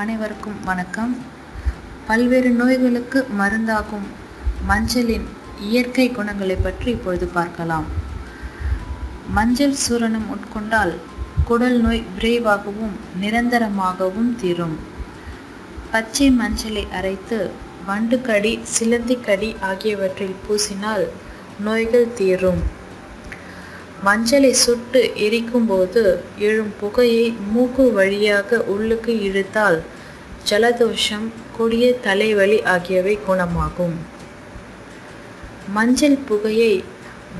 அனைவருக்கும் வணக்கம். பல்வேறு நோய்களுக்கு மருந்தாகும் மஞ்சளின் இயற்கை குணங்களை பற்றி இப்பொழுது பார்க்கலாம். மஞ்சள் சூரணம் உட்கொண்டால் குடல் நோய் விரைவாகவும் நிரந்தரமாகவும் தீரும். பச்சை மஞ்சளை அரைத்து வண்டுக்கடி சிலந்திக்கடி ஆகியவற்றில் பூசினால் நோய்கள் தீரும். மஞ்சளை சுட்டு எரிக்கும்போது எழும் புகையை மூக்கு வழியாக உள்ளுக்கு இழுத்தால் ஜலதோஷம் கொடிய தலைவலி ஆகியவை குணமாகும். மஞ்சள் புகையை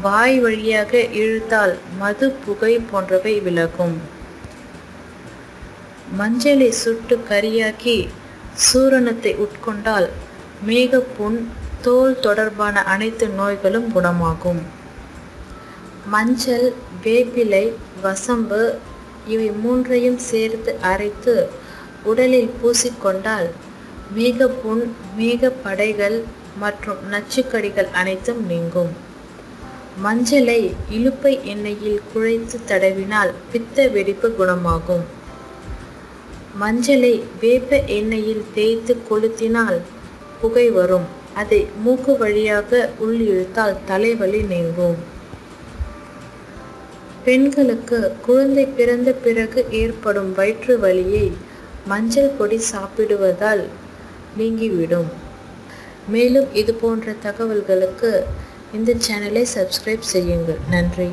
வாய் வழியாக இழுத்தால் மது புகை போன்றவை விலகும். மஞ்சளை சுட்டு கரியாக்கி சூரணத்தை உட்கொண்டால் மேகப்புண் தோல் தொடர்பான அனைத்து நோய்களும் குணமாகும். மஞ்சள் வேப்பிலை வசம்பு இவை மூன்றையும் சேர்த்து அரைத்து உடலில் பூசிக்கொண்டால் மேகப்புண் மேகப்படைகள் மற்றும் நச்சுக்கடிகள் அனைத்தும் நீங்கும். மஞ்சளை இலுப்பை எண்ணெயில் குழைத்து தடவினால் பித்த வெடிப்பு குணமாகும். மஞ்சளை வேப்ப எண்ணெயில் தேய்த்து கொளுத்தினால் புகை வரும். அதை மூக்கு வழியாக உள்ளிழுத்தால் தலைவலி நீங்கும். பெண்களுக்கு குழந்தை பிறந்த பிறகு ஏற்படும் வயிற்று வலியை மஞ்சள் பொடி சாப்பிடுவதால் நீங்கிவிடும். மேலும் இது போன்ற தகவல்களுக்கு இந்த சேனலை சப்ஸ்கிரைப் செய்யுங்கள். நன்றி.